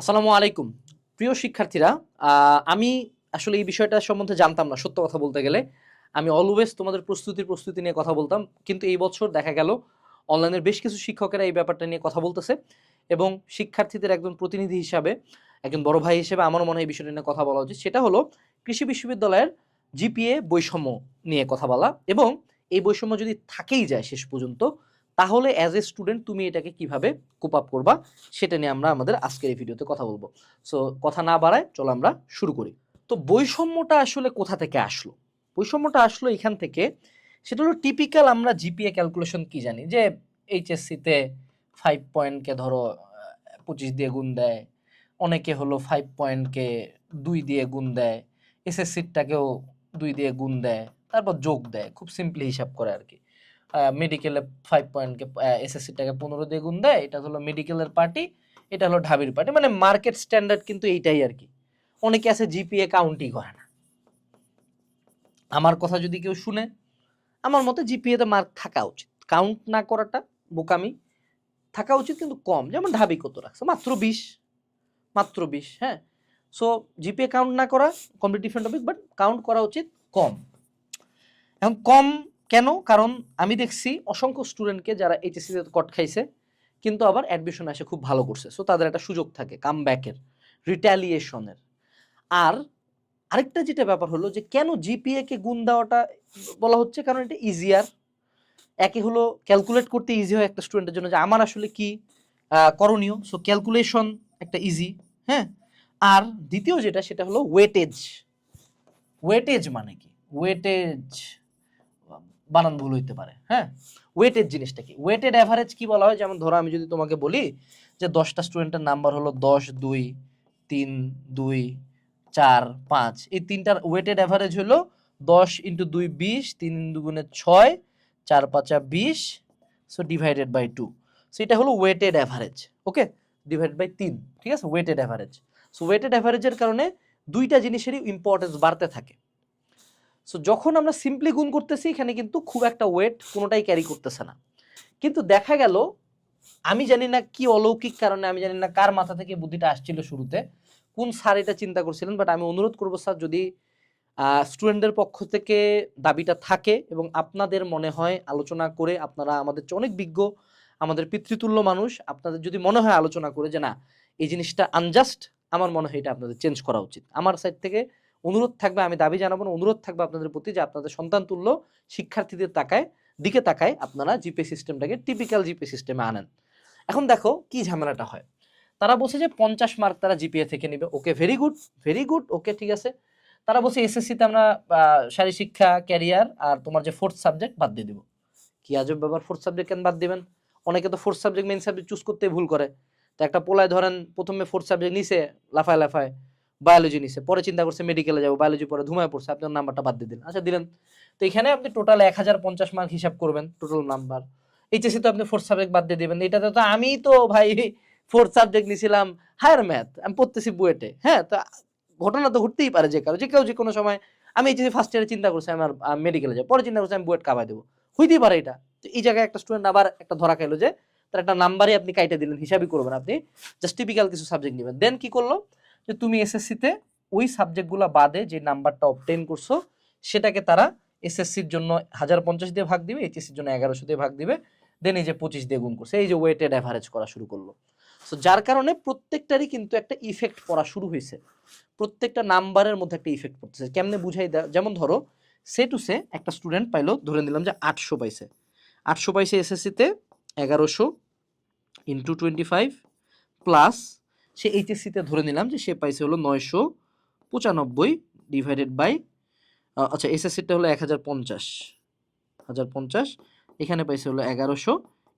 আসসালামু আলাইকুম। প্রিয় শিক্ষার্থীরা আমি আসলে এই বিষয়টা সম্বন্ধে জানতাম না, সত্য কথা বলতে গেলে। আমি অলওয়েজ তোমাদের প্রস্তুতির প্রস্তুতি নিয়ে কথা বলতাম, কিন্তু এই বছর দেখা গেল অনলাইনের বেশ কিছু শিক্ষকেরা এই ব্যাপারটা নিয়ে কথা বলতেছে এবং শিক্ষার্থীদের একজন প্রতিনিধি হিসাবে, একজন বড় ভাই হিসেবে আমার মনে হয় এই বিষয়টা নিয়ে কথা বলা উচিত। সেটা হলো, কৃষি বিশ্ববিদ্যালয়ের জিপিএ বৈষম্য নিয়ে কথা বলা এবং এই বৈষম্য যদি থাকেই যায় শেষ পর্যন্ত তাহলে অ্যাজ এ স্টুডেন্ট তুমি এটাকে কীভাবে কোপ আপ করবা, সেটা নিয়ে আমরা আমাদের আজকের এই ভিডিওতে কথা বলব। সো কথা না বাড়ায় চলো আমরা শুরু করি। তো বৈষম্যটা আসলে কোথা থেকে আসলো? বৈষম্যটা আসলো এখান থেকে, সেটা হলো টিপিক্যাল আমরা জিপিএ ক্যালকুলেশন কি জানি? যে এইচএসসিতে ফাইভ পয়েন্টকে ধরো পঁচিশ দিয়ে গুণ দেয়, অনেকে হলো ফাইভ পয়েন্টকে দুই দিয়ে গুণ দেয় এসএসসিটাকেও দুই দিয়ে গুণ দেয়, তারপর যোগ দেয়, খুব সিম্পলি হিসাব করে আর কি। মেডিকেলে ফাইভ পয়েন্টকে এসএসসিটাকে পনেরো দিয়ে গুণ দেয়, এটা হলো মেডিকেলের পার্টি এটা হলো ঢাবির পার্টি মানে মার্কেট স্ট্যান্ডার্ড কিন্তু এইটাই আর কি। অনেকে আছে জিপিএ কাউন্টই করে না। আমার কথা যদি কেউ শুনে, আমার মতে জিপিএতে মার্ক থাকা উচিত। কাউন্ট না করাটা বোকামি, থাকা উচিত কিন্তু কম। যেমন ঢাবি কত রাখছে? মাত্র বিশ। মাত্র বিশ হ্যাঁ? সো জিপিএ কাউন্ট না করা complete different topic but count করা উচিত কম। এখন কম কেন? কারণ আমি দেখছি অসংখ্য স্টুডেন্টকে যারা এইচএসসিতে কট খাইছে, কিন্তু আবার অ্যাডমিশন আসে খুব ভালো করছে। সো তাদের একটা সুযোগ থাকে কাম ব্যাকের রিট্যালিয়েশনের আর আরেকটা যেটা ব্যাপার হলো যে, কেন জিপিএ কে গুণ দেওয়াটা বলা হচ্ছে? কারণ এটা ইজিয়ার একে হলো ক্যালকুলেট করতে ইজি হয় একটা স্টুডেন্টের জন্য যে, আমার আসলে কি করণীয়? সো ক্যালকুলেশন একটা ইজি হ্যাঁ? আর দ্বিতীয় যেটা, সেটা হলো ওয়েটেজ ওয়েটেজ মানে কি? ওয়েটেজ বানান ভুল হইতে পারে হ্যাঁ? ওয়েটেড জিনিসটা কি? ওয়েটেড অ্যাভারেজ কি বলা হয়? যেমন ধরো আমি যদি তোমাকে বলি যে দশটা স্টুডেন্টের নাম্বার হলো দশ, দুই, তিন, দুই, চার, পাঁচ। এই তিনটার ওয়েটেড অ্যাভারেজ হলো দশ ইন্টু দুই বিশ, তিন দুগুণে ছয়, চার পাঁচা বিশ so divided by two so এটা হলো weighted average okay divide by তিন, ঠিক আছে? ওয়েটেড অ্যাভারেজ সো ওয়েটেড অ্যাভারেজের কারণে দুইটা জিনিসেরই ইম্পর্টেন্স বাড়তে থাকে। সো যখন আমরা সিম্পলি গুণ করতেছি, এখানে কিন্তু খুব একটা ওয়েট কোনোটাই ক্যারি করতেছে না। কিন্তু দেখা গেল, আমি জানি না কি অলৌকিক কারণে, আমি জানি না কার মাথা থেকে বুদ্ধিটা আসছিল শুরুতে, কোন স্যার এটা চিন্তা করছিলেন বাট আমি অনুরোধ করব স্যার যদি স্টুডেন্টদের পক্ষ থেকে দাবিটা থাকে এবং আপনাদের মনে হয় আলোচনা করে আপনারা আমাদের অনেক বিজ্ঞ, আমাদের পিতৃতুল্য মানুষ, আপনাদের যদি মনে হয় আলোচনা করে যে না, এই জিনিসটা আনজাস্ট আমার মনে হয় এটা আপনাদের চেঞ্জ করা উচিত। আমার সাইড থেকে অনুরোধ থাকবে আমি দাবি জানাব অনুরোধ থাকবে আপনাদের প্রতি যে আপনাদের সন্তান তুল্য শিক্ষার্থীদের তাকায় দিকে তাকায় আপনারা জিপে সিস্টেমটাকে টিপিক্যাল জিপে সিস্টেমে আনেন। এখন দেখো কি ঝামেলাটা হয়। তারা বলছে যে পঞ্চাশ মার্ক তারা জিপিএ থেকে নেবে। Okay very good very good okay ঠিক আছে। তারা বলছে এসএসসিতে আমরা আহ, শারীর শিক্ষা ক্যারিয়ার আর তোমার যে ফোর্থ সাবজেক্ট বাদ দিয়ে দিব। কি আজব ব্যাপার ফোর্থ সাবজেক্ট কেন বাদ দিবেন? অনেকে তো fourth subject main subject choose করতে ভুল করে। তো একটা পোলায় ধরেন প্রথমে ফোর্থ সাবজেক্ট নিছে লাফায় লাফায়। বায়োলজি নিছে, পরে চিন্তা করছে মেডিকেলে যাব বায়োলজি পরে ধুমায় পড়ছে আপনার নাম্বারটা বাদ দিয়ে দিন আচ্ছা দিলেন। তো এখানে আপনি টোটাল এক হাজার পঞ্চাশ মার্ক হিসাব করবেন টোটাল নাম্বার এইচএসসি তো আপনি ফোর্থ সাবজেক্ট বাদ দিয়ে দেবেন, এটাতে তো আমি তো ভাই ফোর্থ সাবজেক্ট নিছিলাম হায়ার ম্যাথ আমি পড়তেছি বুয়েটে হ্যাঁ? তো ঘটনা তো ঘটতেই পারে যে কারও, যে কেউ যে কোনো সময়। আমি এইচএসসি ফার্স্ট ইয়ারে চিন্তা করছি আমার মেডিকেলে যাব, পরে চিন্তা করছি, আমি বুয়েট কাবাই দেবো। হইতেই পারে এটা। তো এই জায়গায় একটা স্টুডেন্ট আবার একটা ধরা খাইলো যে, তার একটা নাম্বারই আপনি কাইটে দিলেন, হিসাবই করবেন আপনি জাস্ট টিপিক্যাল কিছু সাবজেক্ট নেবেন। দেন কি করল? যে তুমি এসএসসিতে ওই সাবজেক্টগুলো বাদে যে নাম্বারটা অবটেন করছ, সেটাকে তারা এসএসসির জন্য হাজার পঞ্চাশ দিয়ে ভাগ দিবে এইচএসসির জন্য এগারোশো দিয়ে ভাগ দিবে দেন এই যে পঁচিশ দিয়ে গুণ করছে। এই যে ওয়েটেড অ্যাভারেজ করা শুরু করল। সো যার কারণে প্রত্যেকটারই কিন্তু একটা ইফেক্ট পড়া শুরু হয়েছে। প্রত্যেকটা নাম্বারের মধ্যে একটা ইফেক্ট পড়তেছে। কেমনে বুঝাই দেয় যেমন ধরো সে টু সে একটা স্টুডেন্ট পাইলো, ধরে নিলাম যে আটশো পাইছে। আটশো পাইছে এসএসসিতে এগারোশো ইন্টু টোয়েন্টি ফাইভ প্লাস সে এইচএসসিতে ধরে নিলাম যে সে পাইছে হলো নয়শো পঁচানব্বই ডিভাইডেড বাই আচ্ছা এসএসসিটা হলো এক হাজার পঞ্চাশ। হাজার পঞ্চাশ, এখানে পাইছে হলো এগারোশো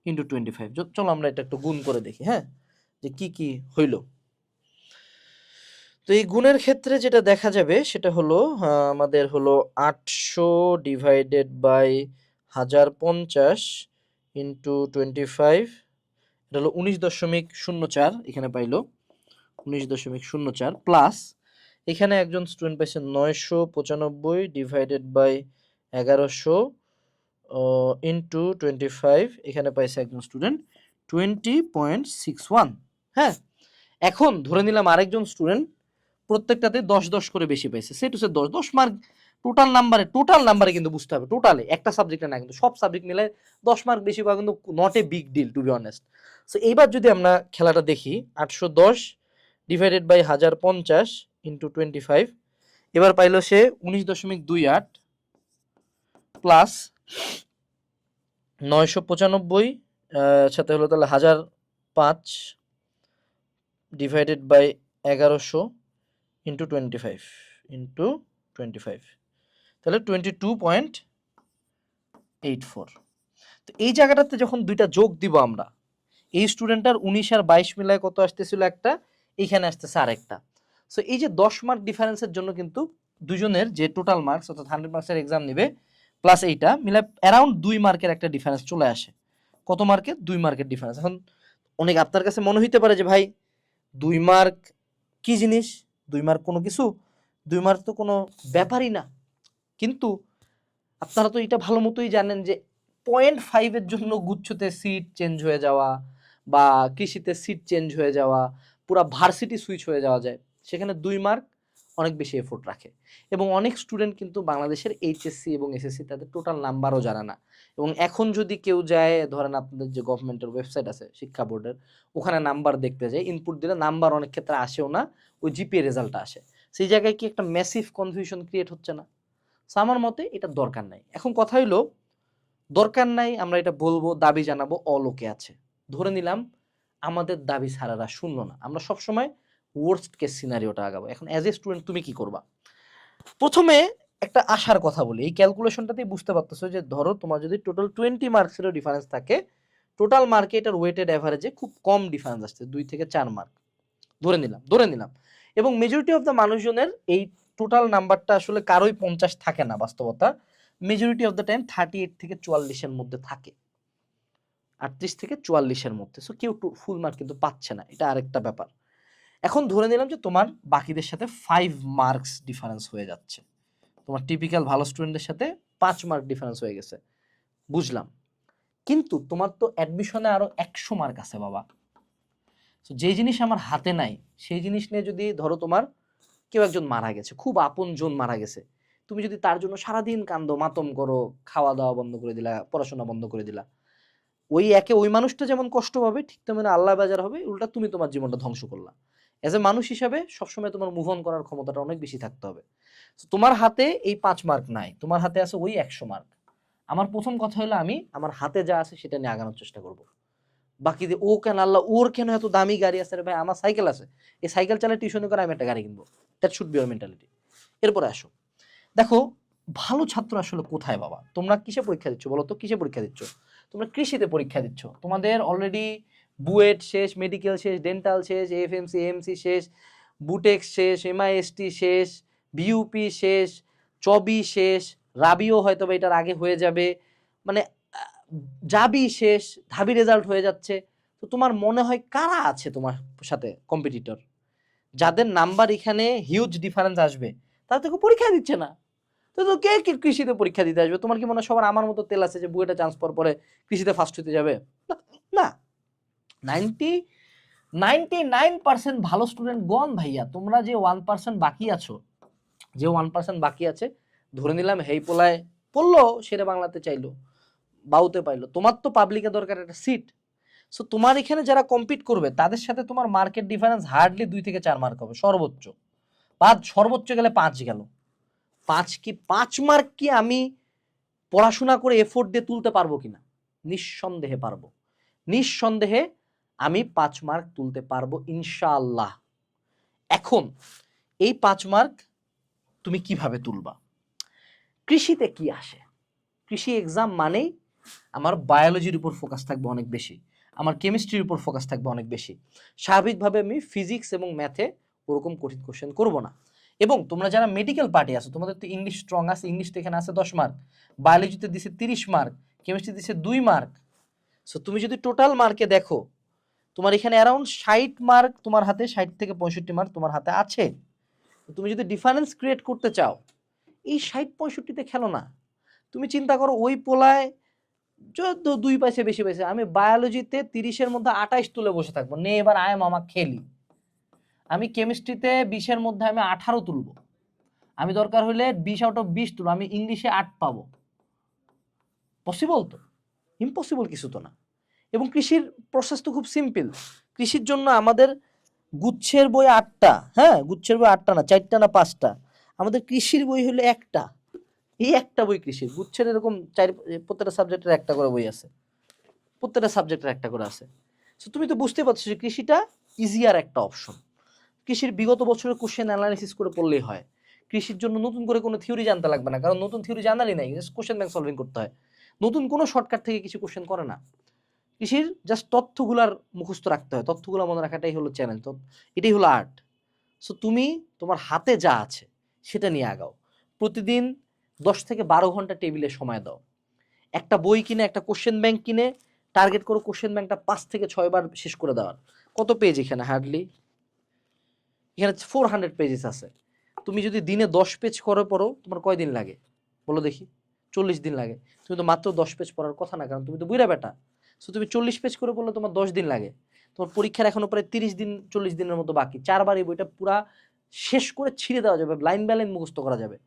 ইন্টু টোয়েন্টি ফাইভ চলো আমরা এটা একটু গুণ করে দেখি হ্যাঁ? যে কি কি হইল। তো এই গুণের ক্ষেত্রে যেটা দেখা যাবে, সেটা হলো আমাদের হলো আটশো ডিভাইডেড বাই হাজার পঞ্চাশ ইন্টু টোয়েন্টি ফাইভ এটা হলো উনিশ দশমিক শূন্য চার, এখানে পাইলো। উনিশ দশমিক শূন্য চার প্লাস এখানে একজন স্টুডেন্ট পাইছে নয়শো পঁচানব্বই ডিভাইডেড বাই এগারোশো ইন্টু টোয়েন্টি ফাইভ এখানে পাইছে একজন student twenty point six one হ্যাঁ এখন ধরে নিলাম আরেকজন স্টুডেন্ট প্রত্যেকটাতে দশ দশ করে বেশি পেয়েছে সে টু সে দশ দশ মার্ক টোটাল নাম্বারে টোটাল নাম্বারে কিন্তু বুঝতে হবে টোটালে একটা সাবজেক্টে না, কিন্তু সব সাবজেক্ট মিলে দশ মার্ক বেশি পাওয়া কিন্তু not a big deal to be honest so এইবার যদি আমরা খেলাটা দেখি, আটশো দশ ডিভাইডেড বাই হাজার পঞ্চাশ ইন্টু টোয়েন্টি ফাইভ এবার পাইলো সে উনিশ দশমিক দুই আট প্লাস নয়শো পঁচানব্বই সাথে হলো তাহলে হাজার পাঁচ ডিভাইডেড বাই এগারোশো into twenty five into twenty five তাহলে twenty two point eight four তো এই জায়গাটাতে যখন দুইটা যোগ দিব আমরা, এই স্টুডেন্টটার উনিশ আর বাইশ মিলায় কত আসতেছিল একটা? এইখানে আসতেছে আরেকটা। সো এই যে দশ মার্ক ডিফারেন্সের জন্য কিন্তু দুজনের যে টোটাল মার্কস অর্থাৎ হান্ড্রেড মার্কসের এক্সাম নেবে প্লাস এইটা মিলে অ্যারাউন্ড দুই মার্কের একটা ডিফারেন্স চলে আসে। কত মার্কের দুই মার্কের ডিফারেন্স এখন অনেক আপনার কাছে মনে হইতে পারে যে, ভাই, দুই মার্ক কি জিনিস? দুই মার্ক কোনো কিছু? দুই মার্ক তো কোনো ব্যাপারই না। কিন্তু আপনারা তো এটা ভালো মতোই জানেন যে পয়েন্ট ফাইভের জন্য গুচ্ছতে সিট চেঞ্জ হয়ে যাওয়া বা কৃষিতে সিট চেঞ্জ হয়ে যাওয়া পুরা ভার্সিটি সুইচ হয়ে যাওয়া যায়। সেখানে দুই মার্ক অনেক বেশি এফোর্ট রাখে। এবং অনেক স্টুডেন্ট কিন্তু বাংলাদেশের এইচএসসি এবং এসএসসি তাদের টোটাল নাম্বারও জানে না। এবং এখন যদি কেউ যায়, ধরেন আপনাদের যে গভর্নমেন্টের ওয়েবসাইট আছে, শিক্ষা বোর্ডের ওখানে নাম্বার দেখতে যায় ইনপুট দিলে নাম্বার অনেক ক্ষেত্রে আসেও না, ওই জিপিএ রেজাল্টটা আসে। সেই জায়গায় কি একটা ম্যাসিভ কনফিউশন ক্রিয়েট হচ্ছে না? So, আমার মতে এটা দরকার নাই। এখন কথা হইল, দরকার নাই, আমরা এটা বলব, দাবি জানাব অলোকে আছে। ধরে নিলাম আমাদের দাবি ছাড়ারা শুনলো না। আমরা সবসময় ওয়ার্স্ট কেস সিনারিওটা আগাবো। এখন অ্যাজ এ স্টুডেন্ট তুমি কি করবা? প্রথমে একটা আশার কথা বলি। এই ক্যালকুলেশনটাতেই বুঝতে পারতেছো যে ধরো তোমার যদি টোটাল টোয়েন্টি মার্কসেরও ডিফারেন্স থাকে টোটাল মার্কে এটার ওয়েটেড অ্যাভারেজে খুব কম ডিফারেন্স আসছে, দুই থেকে চার মার্ক ধরে নিলাম ধরে নিলাম। এবং মেজরিটি অফ দ্য মানুষজনের এই টোটাল নাম্বারটা আসলে কারোই পঞ্চাশ থাকে না বাস্তবতা। Majority of the time thirty eight থেকে চুয়াল্লিশের মধ্যে থাকে। আটত্রিশ থেকে চুয়াল্লিশের মধ্যে। সো কেউ একটু ফুল মার্ক কিন্তু পাচ্ছে না। এটা আরেকটা ব্যাপার। এখন ধরে নিলাম যে তোমার বাকিদের সাথে ফাইভ মার্কস ডিফারেন্স হয়ে যাচ্ছে। তোমার টিপিক্যাল ভালো স্টুডেন্টের সাথে পাঁচ মার্ক ডিফারেন্স হয়ে গেছে। বুঝলাম। কিন্তু তোমার তো অ্যাডমিশনে আরও একশো মার্ক আছে বাবা। তো যেই জিনিস আমার হাতে নাই, সেই জিনিস নিয়ে যদি ধরো তোমার কেউ একজন মারা গেছে, খুব আপন জন মারা গেছে, তুমি যদি তার জন্য সারাদিন কান্দো, মাতম করো খাওয়া দাওয়া বন্ধ করে দিলা, পড়াশোনা বন্ধ করে দিলা ওই একে ওই মানুষটা যেমন কষ্ট পাবে, ঠিক তেমন আল্লাহ বাজার হবে, উল্টা তুমি তোমার জীবনটা ধ্বংস করলা। এজ এ মানুষ হিসাবে সবসময় তোমার মুভ অন করার ক্ষমতাটা অনেক বেশি থাকতে হবে। তোমার হাতে এই পাঁচ মার্ক নাই, তোমার হাতে আছে ওই একশো মার্ক আমার প্রথম কথা হলো আমি আমার হাতে যা আছে সেটা নিয়ে আগানোর চেষ্টা করব। বাকি দিয়ে ও কেন আল্লাহ, ওর কেন এত দামি গাড়ি আছে? রে ভাই, আমার সাইকেল আছে। এই সাইকেল চালিয়ে টিউশনি করে আমি একটা গাড়ি কিনবো। That should be your mentality এরপরে আসো। দেখো, ভালো ছাত্র আসলে কোথায় বাবা? তোমরা কিসে পরীক্ষা দিচ্ছ বলো তো? কিসে পরীক্ষা দিচ্ছ? তোমরা কৃষিতে পরীক্ষা দিচ্ছ। তোমাদের অলরেডি বুয়েট শেষ মেডিকেল শেষ ডেন্টাল শেষ এফএমসি এমসি শেষ বুটেক্স শেষ এমআইএসটি শেষ বিইউপি শেষ, চবি শেষ, রাবিও হয়তো বা এটার আগে হয়ে যাবে। মানে যাবি শেষ, ধাবি রেজাল্ট হয়ে যাচ্ছে। তো তোমার মনে হয় কারা আছে তোমার সাথে কম্পিটিটর যাদের নাম্বার এখানে হিউজ ডিফারেন্স আসবে, তারা তো পরীক্ষা দিচ্ছে না। তো তো কে কৃষিতে পরীক্ষা দিতে আসবে? তোমার কি মনে হয় সবার আমার মতো তেল আছে যে বুয়েটা চান্স পর পরে কৃষিতে ফার্স্ট হতে যাবে? না, নাইনটি নাইনটি নাইন পার্সেন্ট ভালো স্টুডেন্ট গন ভাইয়া। তোমরা যে ওয়ান পার্সেন্ট বাকি আছো যে ওয়ান পার্সেন্ট বাকি আছে ধরে নিলাম হেই পোলায় পড়ল সেটা বাংলাতে চাইলো বাউতে পাইলো। তোমার তো পাবলিকে দরকার একটা সিট সো তোমার এখানে যারা কম্পিট করবে তাদের সাথে তোমার মার্কেট ডিফারেন্স হার্ডলি দুই থেকে চার মার্ক হবে সর্বোচ্চ। পাঁচ সর্বোচ্চ গেলে পাঁচ গেল। পাঁচ কি, পাঁচ মার্ক কি আমি পড়াশোনা করে এফোর্ট দিয়ে তুলতে পারব কিনা? নিঃসন্দেহে পারব। নিঃসন্দেহে আমি পাঁচ মার্ক তুলতে পারব ইনশাআল্লাহ। এখন এই পাঁচ মার্ক তুমি কীভাবে তুলবা? কৃষিতে কি আসে? কৃষি এক্সাম মানেই আমার বায়োলজির উপর ফোকাস থাকবে অনেক বেশি, আমার কেমিস্ট্রির উপর ফোকাস থাকবে অনেক বেশি। স্বাভাবিকভাবে আমি ফিজিক্স এবং ম্যাথে ওরকম কঠিন কোশ্চেন করব না। এবং তোমরা যারা মেডিকেল পার্টি আছো, তোমাদের তো ইংলিশ স্ট্রং আছে ইংলিশ তো এখানে আছে দশ মার্ক বায়োলজিতে দিছে তিরিশ মার্ক কেমিস্ট্রি দিছে দুই মার্ক সো তুমি যদি টোটাল মার্কে দেখো, তোমার এখানে অ্যারাউন্ড ষাট মার্ক তোমার হাতে, ষাট থেকে পঁয়ষট্টি মার্ক তোমার হাতে আছে। তুমি যদি ডিফারেন্স ক্রিয়েট করতে চাও, এই ষাট পঁয়ষট্টিতে খেলো না। তুমি চিন্তা করো, ওই পোলায় দুই পয়সা বেশি পাইছে, আমি বায়োলজিতে তিরিশের মধ্যে আঠাইশ তুলে বসে থাকব। নে, এবার আয়, মামা, খেলি। আমি কেমিস্ট্রিতে বিশের মধ্যে আমি আঠারো তুলব। আমি দরকার হলে বিশ আউট অফ বিশ তুলব, আমি ইংলিশে আট পাবো। পসিবল তো? ইম্পসিবল কিছু তো না। এবং কৃষির প্রসেস তো খুব সিম্পল কৃষির জন্য আমাদের গুচ্ছের বই আটটা হ্যাঁ? গুচ্ছের বই আটটা না, চারটা না পাঁচটা? আমাদের কৃষির বই হলো একটা। এই একটা বই কৃষির। গুচ্ছের এরকম চার, প্রত্যেকটা সাবজেক্টের একটা করে বই আছে। প্রত্যেকটা সাবজেক্টের একটা করে আছে। সো তুমি তো বুঝতে পারছ যে কৃষিটা ইজিয়ার একটা অপশন কৃষির বিগত বছরের কোশ্চেন অ্যানালাইসিস করে পড়লেই হয়। কৃষির জন্য নতুন করে কোনো থিওরি জানতে লাগবে না, কারণ নতুন থিওরি জানারই নাই জাস্ট কোশ্চেন ব্যাংক সলভিং করতে হয়। নতুন কোনো শর্টকাট থেকে কিছু কোশ্চেন করে না। কৃষির জাস্ট তথ্যগুলার মুখস্থ রাখতে হয়। তথ্যগুলো মনে রাখাটাই হলো তো এটাই হলো আর্ট সো তুমি তোমার হাতে যা আছে, সেটা নিয়ে আগাও। প্রতিদিন দশ থেকে বারো ঘণ্টা টেবিলে সময় দাও। একটা বই কিনে, একটা কোশ্চেন ব্যাংক কিনে টার্গেট করো কোশ্চেন ব্যাংকটা পাঁচ থেকে ছয় বার শেষ করে দেওয়ার। কত পেজ এখানে? হার্ডলি এখানে ফোর হান্ড্রেড পেজেস আছে। তুমি যদি দিনে দশ পেজ করে পড়ো, তোমার কয় দিন লাগে? বলো দেখি। চল্লিশ দিন লাগে। তুমি তো মাত্র দশ পেজ পড়ার কথা না, কারণ তুমি তো বুড়া বেটা। সো তুমি চল্লিশ পেজ করে পড়লে তোমার দশ দিন লাগে। তোমার পরীক্ষার এখনও প্রায় তিরিশ দিন, চল্লিশ দিনের মতো বাকি। চারবার এই বইটা পুরা শেষ করে ছিঁড়ে দেওয়া যাবে লাইন বাই লাইন মুখস্থ করা যাবে।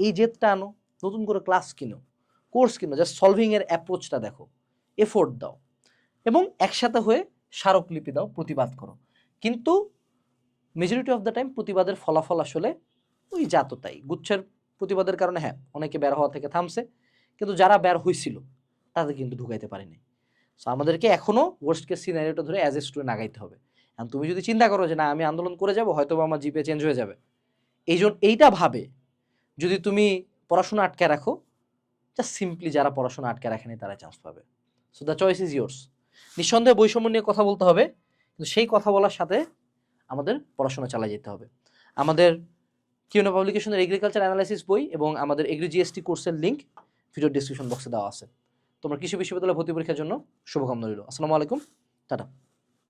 এই জেদটা আনো, নতুন করে ক্লাস কিনো কোর্স কিনো জাস্ট সলভিংয়ের অ্যাপ্রোচটা দেখো। এফোর্ট দাও। এবং একসাথে হয়ে স্মারকলিপি দাও, প্রতিবাদ করো। কিন্তু মেজরিটি অফ দ্য টাইম প্রতিবাদের ফলাফল আসলে ওই জাত তাই গুচ্ছের প্রতিবাদের কারণে হ্যাঁ অনেকে বের হওয়া থেকে থামছে, কিন্তু যারা বের হয়েছিল তাদের কিন্তু ঢুকাইতে পারেনি। সো আমাদেরকে এখনও ওয়ার্স্ট কেস সিনারিওটা ধরে অ্যাজ এ স্টুডেন্ট আগাইতে হবে। এখন তুমি যদি চিন্তা করো যে না, আমি আন্দোলন করে যাব হয়তো আমার জিপে চেঞ্জ হয়ে যাবে। এই জন্য এইটা ভাবে যদি তুমি পড়াশোনা আটকে রাখো জাস্ট সিম্পলি যারা পড়াশোনা আটকে রাখেনি, তারা চান্স পাবে। So the choice is yours নিঃসন্দেহে বৈষম্য নিয়ে কথা বলতে হবে, কিন্তু সেই কথা বলার সাথে আমাদের পড়াশোনা চালিয়ে যেতে হবে। আমাদের কিউনো পাবলিকেশনের এগ্রিকালচার অ্যানালাইসিস বই এবং আমাদের এগ্রি জিএসটি কোর্সের লিঙ্ক ভিডিও ডিসক্রিপশন বক্সে দেওয়া আছে। তোমরা কৃষি বিশ্ববিদ্যালয়ে ভর্তি পরীক্ষার জন্য শুভকামনা রইল। আসসালামু আলাইকুম। টাটা।